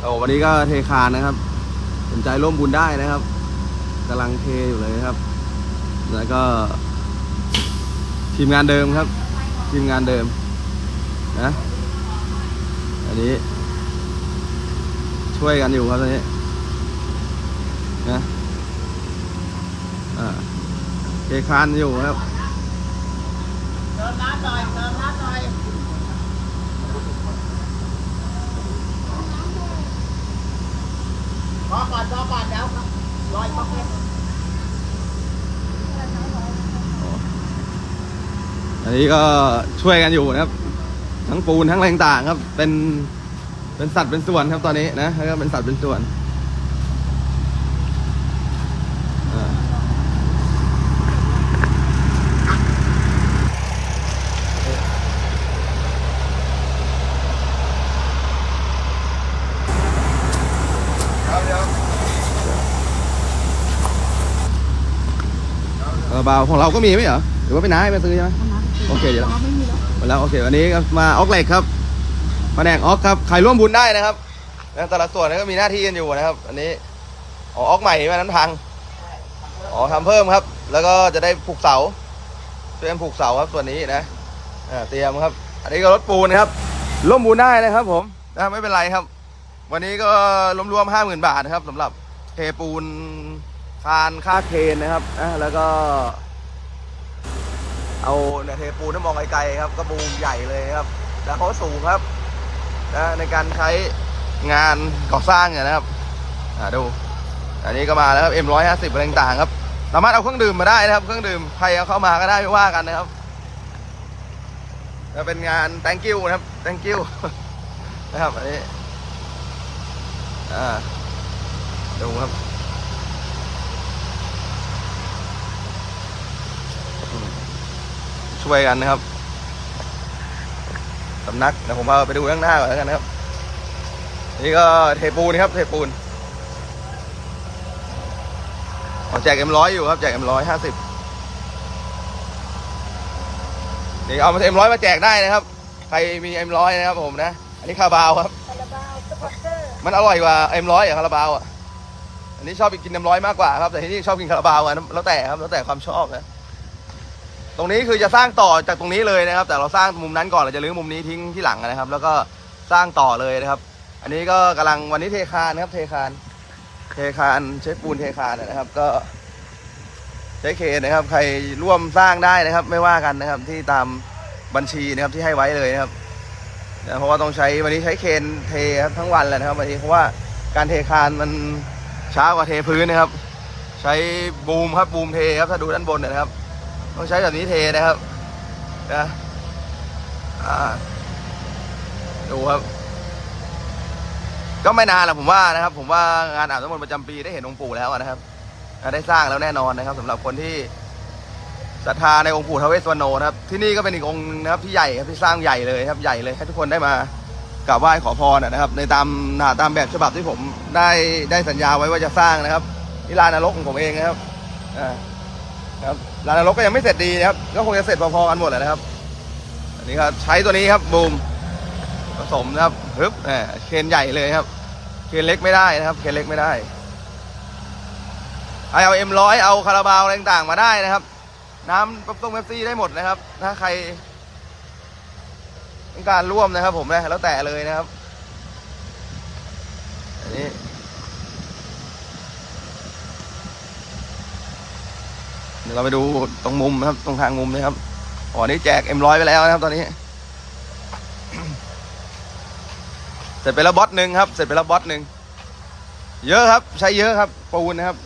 โอ้วันนี้ก็เทคานนะครับ สนใจร่วมบุญได้นะครับกำลังเทอยู่เลยครับ แล้วก็ ทีมงานเดิมครับ ทีมงานเดิมนะอันนี้ ช่วยกันอยู่ครับตอนนี้นะอ่าเทคานอยู่ครับเติมน้ำหน่อยเติมน้ำหน่ อยรอก่อนรอก่อนเดี๋ยวครับรอยป๊อกเก็ตอันนี้ก็ช่วยกันอยู่นะครับ ทั้งปูนทั้งอะไรต่างครับ เป็นเป็นสัตว์เป็นส่วนครับตอนนี้นะแล้วก็เป็นสัตว์เป็นส่วนาราบาวของเราก็มีไหมเหรอหรือว่าไปน้าให้ไปซื้อใช่ไหม โอเคเดี๋ยว ไม่มีแล้วหมดแล้วโอเควันนี้ก็มาออกเหล็กครับแผนกออกครับใครร่วมบุญได้นะครับนะแต่ละส่วนก็มีหน้าที่กันอยู่นะครับอันนี้อ๋อออกใหม่ไหมนั้นพังอ๋อทำเพิ่มครับ แล้วก็จะได้ผูกเสาช่วยกันผูกเสาครับส่วนนี้นะอ่าเตรียมครับ อันนี้ก็รถปูนนะครับ ร่วมบุญได้นะครับ ผมนะไม่เป็นไรครับ วันนี้ก็รวมๆห้าหมื่นบาทนะครับสำหรับเทปูน คานค่าเคนนะครับอะแล้วก็ เอาเนี่ยเทปูนถ้ามองไกลๆครับ ก็บูมใหญ่เลยครับแล้วเขาสูงครับนะในการใช้งานก่อสร้างเนี่ยนะครับอ่าดู อันนี้ก็มาแล้วครับ M150 อะไรต่างๆครับ สามารถเอาเครื่องดื่มมาได้นะครับ เครื่องดื่มใครเอาเข้ามาก็ได้ไม่ว่ากันนะครับจะเป็นงาน thank you นะครับ thank you นะครับ อันนี้ อ่า ดูครับ ช่วยกันนะครับสำนักเดี๋ยวผมพาไปดูข้างหน้าก่อนแล้วกันนะครับ นี่ก็เทปูนครับ เทปูนอ๋อแจกเอ็มร้อยอยู่ครับแจกเอ็มร้อยห้าสิบนี่เอามาเอ็มร้อยมาแจกได้นะครับ ใครมีเอ็มร้อยนะครับผมนะ อันนี้คาราบาวครับคาราบาวสปอร์เตอร์มันอร่อยกว่าเอ็มร้อยอะคาราบาวอะอันนี้ชอบกินเอ็มร้อยมากกว่าครับ แต่ที่นี่ชอบกินคาราบาวอะแล้วแต่ครับ แล้วแต่ความชอบนะ ตรงนี้คือจะสร้างต่อจากตรงนี้เลยนะครับ แต่เราสร้างมุมนั้นก่อนเราจะรื้อมุมนี้ทิ้งที่หลังนะครับ แล้วก็สร้างต่อเลยนะครับ อันนี้ก็กำลังวันนี้เทคานนะครับ เทคาน เทคานใช้ปูนเทคานนะครับ ก็ใช้เคนะครับ ใครร่วมสร้างได้นะครับ ไม่ว่ากันนะครับ ที่ตามบัญชีนะครับที่ให้ไว้เลยนะครับเพราะว่าต้องใช้วันนี้ใช้เคนเทครับทั้งวันแหละนะครับวันนี้เพราะว่าการเทคานมันช้ากว่าเทพื้นนะครับ ใช้บูมครับบูมเทครับถ้าดูด้านบนนะครับ ต้องใช้แบบนี้เทนะครับนะดูครับ ก็ไม่นานหรอกผมว่านะครับ ผมว่างานอาบน้ำมนต์ประจำปีได้เห็นองค์ปู่แล้วนะครับได้สร้างแล้วแน่นอนนะครับสำหรับคนที่ศรัทธาในองค์ปู่ทเวสวรรณโนนะครับ ที่นี่ก็เป็นอีกองค์นะครับที่ใหญ่ครับที่สร้างใหญ่เลยครับใหญ่เลยให้ทุกคนได้มากราบไหว้ขอพรนะครับ ในตามตามแบบฉบับที่ผมได้ได้สัญญาไว้ว่าจะสร้างนะครับที่ลานรกของผมเองนะครับอ่า ครับลานรกก็ยังไม่เสร็จดีนะครับก็คงจะเสร็จพอๆกันหมดแหละนะครับ อันนี้ครับใช้ตัวนี้ครับบูมผสมนะครับฮึบแหมเคนใหญ่เลยครับ เคนเล็กไม่ได้นะครับเคนเล็กไม่ได้เอาเอ็มร้อยเอาคาราบาวอะไรต่างๆมาได้นะครับ น้ำต้มเบปซี่ได้หมดนะครับ ถ้าใครต้องการร่วมนะครับ ผมนะแล้วแต่เลยนะครับ อันนี้ เราไปดูตรงมุมนะครับ ตรงทางมุมนะครับอ๋อนี่แจกเอ็มร้อยไปแล้วนะครับ ตอนนี้ เสร็จไปแล้วบอตหนึ่งครับ เสร็จไปแล้วบอตหนึ่งเยอะครับ ใช้เยอะครับปูนนะครับ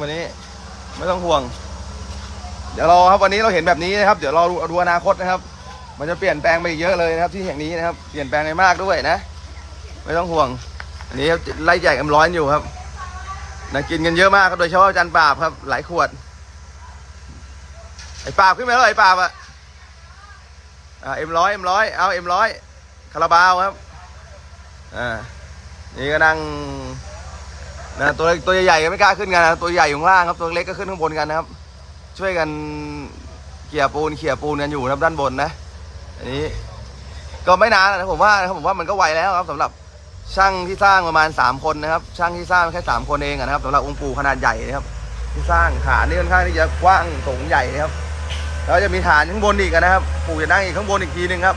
วันนี้ไม่ต้องห่วง เดี๋ยวเราครับวันนี้เราเห็นแบบนี้นะครับ เดี๋ยวเราดูดูอนาคตนะครับ มันจะเปลี่ยนแปลงไปอีกเยอะเลยนะครับ ที่แห่งนี้นะครับเปลี่ยนแปลงไปมากด้วยนะ ไม่ต้องห่วง อันนี้ไล่แจกเอ็มร้อยอยู่ครับนะกินกันเยอะมากครับโดยเฉพาะอาจันปราบครับ หลายขวด ไอ้ปาบขึ้นมาแล้วไอ้ปาบอะอ่าเอ็มร้อยเอ็มร้อยเอาเอ็มร้อยคาราบาวครับอ่านี่ก็นั่งนะตัวตัวใหญ่ๆก็ไม่กล้าขึ้นกันนะตัวใหญ่อยู่ข้างล่างครับตัวเล็กก็ขึ้นข้างบนกันนะครับ ช่วยกันเขี่ยปูนเขี่ยปูนกันอยู่นะครับด้านบนนะอันนี้ก็ไม่นานนะผมว่านะครับผมว่ามันก็ไวแล้วครับสำหรับช่างที่สร้างประมาณสามคนนะครับ ช่างที่สร้างแค่สามคนเองนะครับสำหรับองค์ปูขนาดใหญ่นะครับ ที่สร้างฐานนี่ค่อนข้างที่จะกว้างสูงใหญ่นะครับ แล้วจะมีฐานข้างบนอีกนะครับ ปู่จะนั่งอีกข้างบนอีกทีหนึ่งครับ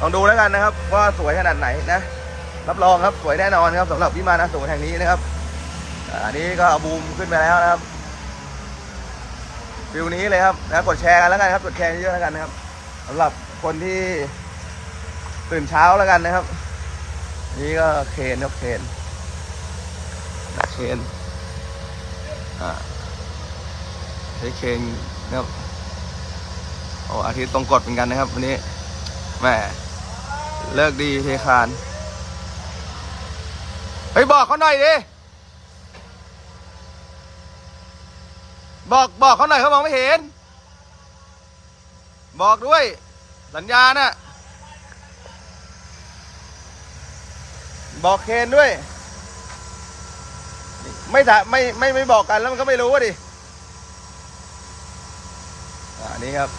ลองดูแล้วกันนะครับ ว่าสวยขนาดไหนนะรับรองครับสวยแน่นอนครับสำหรับวิมานอสูรแห่งนี้นะครับอันนี้ก็เอาบูมขึ้นไปแล้วนะครับฟิวนี้เลยครับนะกดแชร์กันแล้วกันครับกดแชร์เยอะๆแล้วกันนะครับสำหรับคนที่ตื่นเช้าแล้วกันนะครับ นี่ก็เคนครับเคนเคนอ่าใช้เคนนะครับ อ้อาทิตย์ตรงกฎเหมือนกันนะครับ วันนี้แหมเลิกดีเทคานไปบอกเขาหน่อยดิบอกบอกเขาหน่อยเขามองไม่เห็น บอกด้วย สัญญาณน่ะบอกเคนด้วย ไม่ถาไม่ไม่ไม่บอกกันแล้วมันก็ไม่รู้อะดิอันนี้ครับ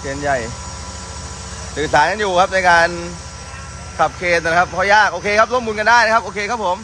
เคนใหญ่สื่อสารกันอยู่ครับในการขับเคนนะครับเพราะยากโอเคครับร่วมบุญกันได้นะครับโอเคครับผม